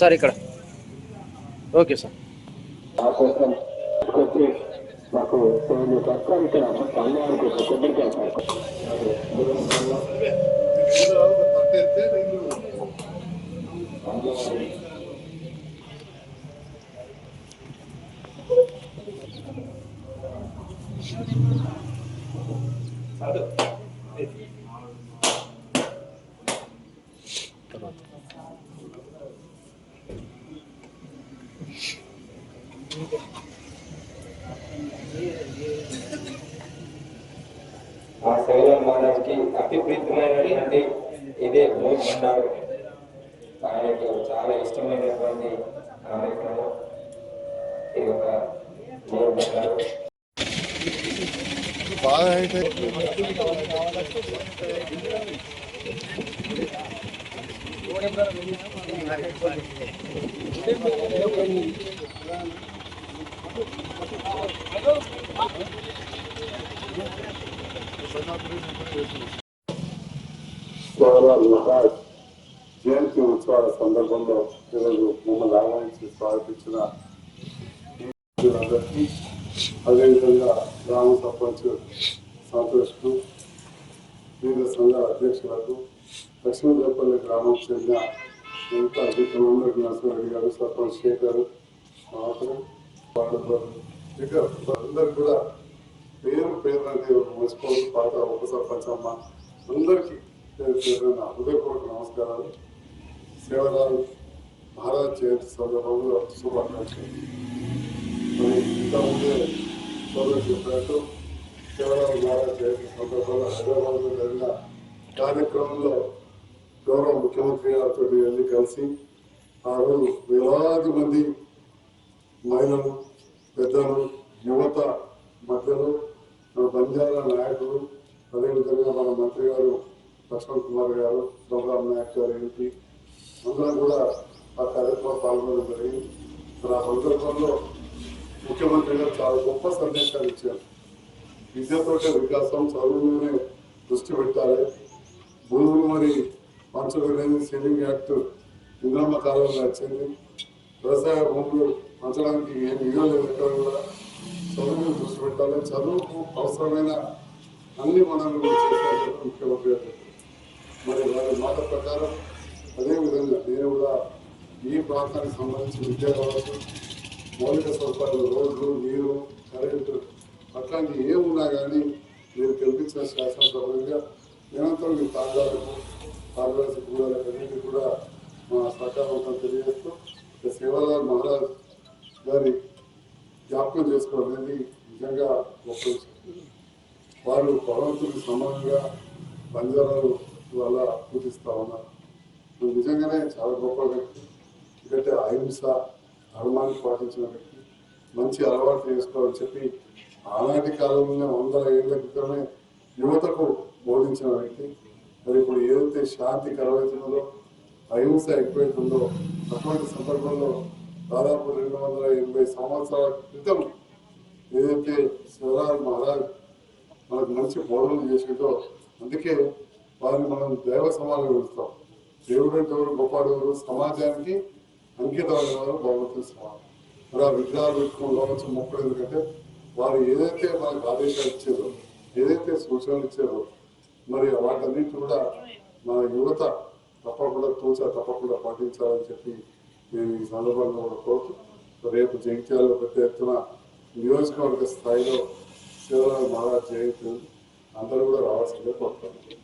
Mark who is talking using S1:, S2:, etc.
S1: Sir ఇక్కడ okay sir
S2: నా
S3: ఆ శైలం మహారాజ్కి అతి ప్రీతమైనటువంటి ఇదే భోజ్ భండారు ఆయనకు చాలా ఇష్టమైనటువంటి కార్యక్రమం ఇది ఒక భోజ్ భండారు
S2: గౌరవ మహారాజ్. జయంతి ఉత్సవాల సందర్భంలో ఈరోజు మమ్మల్ని ఆహ్వానించి స్వాగతించిన అదేవిధంగా గ్రామ సర్పంచ్ సంతోష్కు వివిధ సంఘ అధ్యక్షులకు లక్ష్మీదేవపల్లి గ్రామం చెందిన ఎంత అధికారులందరికీ నరసింహారెడ్డి గారు సర్పంచ్ శేఖర్ మాత్రం వాళ్ళు ఇక అందరు కూడా పేరు పేరు అంటే మున్సిపల్ పాత ఉప సర్పంచ్ అమ్మ. అందరికీ పేరు హృదయపూర్వక నమస్కారాలు. సేవరాలు మహారాజ్ జయంతి సందర్భంలో శుభాకాంక్షలు. ఇంతకుముందే సోదరు చెప్పినట్టు సేవరాలు మహారాజ్ జయంతి సందర్భంలో హైదరాబాద్లో జరిగిన కార్యక్రమంలో గౌరవ ముఖ్యమంత్రి గారితో వెళ్ళి కలిసి ఆ రోజు వేలాది మంది మహిళలు పెద్దలు యువత మధ్యలో మన బంజారా నాయకులు అదేవిధంగా మన మంత్రి గారు లక్ష్మణ్ కుమార్ గారు ప్రోగ్రామ్ నాయక్ గారు ఎంపీ అందరం కూడా ఆ కార్యక్రమం పాల్గొనడం జరిగింది. మరి ఆ సందర్భంలో ముఖ్యమంత్రి గారు చాలా గొప్ప సందేశాలు ఇచ్చారు. విద్యతోటే వికాసం చదువులోనే దృష్టి పెట్టాలి. భూములు మరి పంచలేదు సేవింగ్ యాక్ట్ ఇంద్రమ్మ కాలంలో వచ్చింది. వ్యవసాయ భూములు పంచడానికి ఏం ఇవ్వలేదు ఎక్కడ కూడా చదువు దృష్టి పెట్టాలి చదువుకు అవసరమైన అన్ని మనం చేసినట్టు ముఖ్యమంత్రి గారు మరి వారి మాట ప్రకారం అదే విధంగా నేను కూడా ఈ ప్రాంతానికి సంబంధించి విద్య కావచ్చు మౌలిక సదుపాయాలు రోడ్లు నీరు కరెంటు అట్లాంటి ఏమున్నా కానీ మీరు కల్పించిన శాసనసభ్యులుగా నిరంతరం మీ తాగాలకు తాగాల్సి కూడా అన్నింటినీ కూడా వారు భగవంతుడికి సమానంగా బంజారాలు వల్ల పూజిస్తా ఉన్నారు. నిజంగానే చాలా గొప్ప వ్యక్తి. ఎందుకంటే అహింస ధర్మాన్ని పాటించిన వ్యక్తి. మంచి అలవాటు చేసుకోవాలని చెప్పి ఆనాటి కాలంలోనే వందల ఏళ్ళ క్రితమే యువతకు బోధించిన వ్యక్తి. మరి ఇప్పుడు ఏదైతే శాంతి కరవైతుందో అహింస ఎక్కువైతుందో అటువంటి సందర్భంలో దాదాపు రెండు వందల ఎనభై సంవత్సరాల క్రితం ఏదైతే శివరాజ్ మహారాజ్ మనకు మంచి బోధనలు చేసిందో అందుకే వారిని మనం దైవ సమానంగా పిలుస్తాం దేవుడు ఎవరు గొప్పవాడు సమాజానికి అంకితమైన వారు భగవంతుని సమానం మరి ఆ విగ్రహాలు పెట్టుకుని కావచ్చు మొక్కలు ఎందుకంటే వారు ఏదైతే మనకు ఆదేశాలు ఇచ్చారో ఏదైతే సూచనలు ఇచ్చారో మరి వాటన్నిటి కూడా మన యువత తప్పకుండా తోచా తప్పకుండా పాటించాలని చెప్పి నేను ఈ సందర్భంగా కూడా కోరుతూ రేపు జగిత్యాలలో పెద్ద ఎత్తున నియోజకవర్గ స్థాయిలో సేవలను బాగా జయంతి అందరూ కూడా రావాల్సిందే కోరుతాను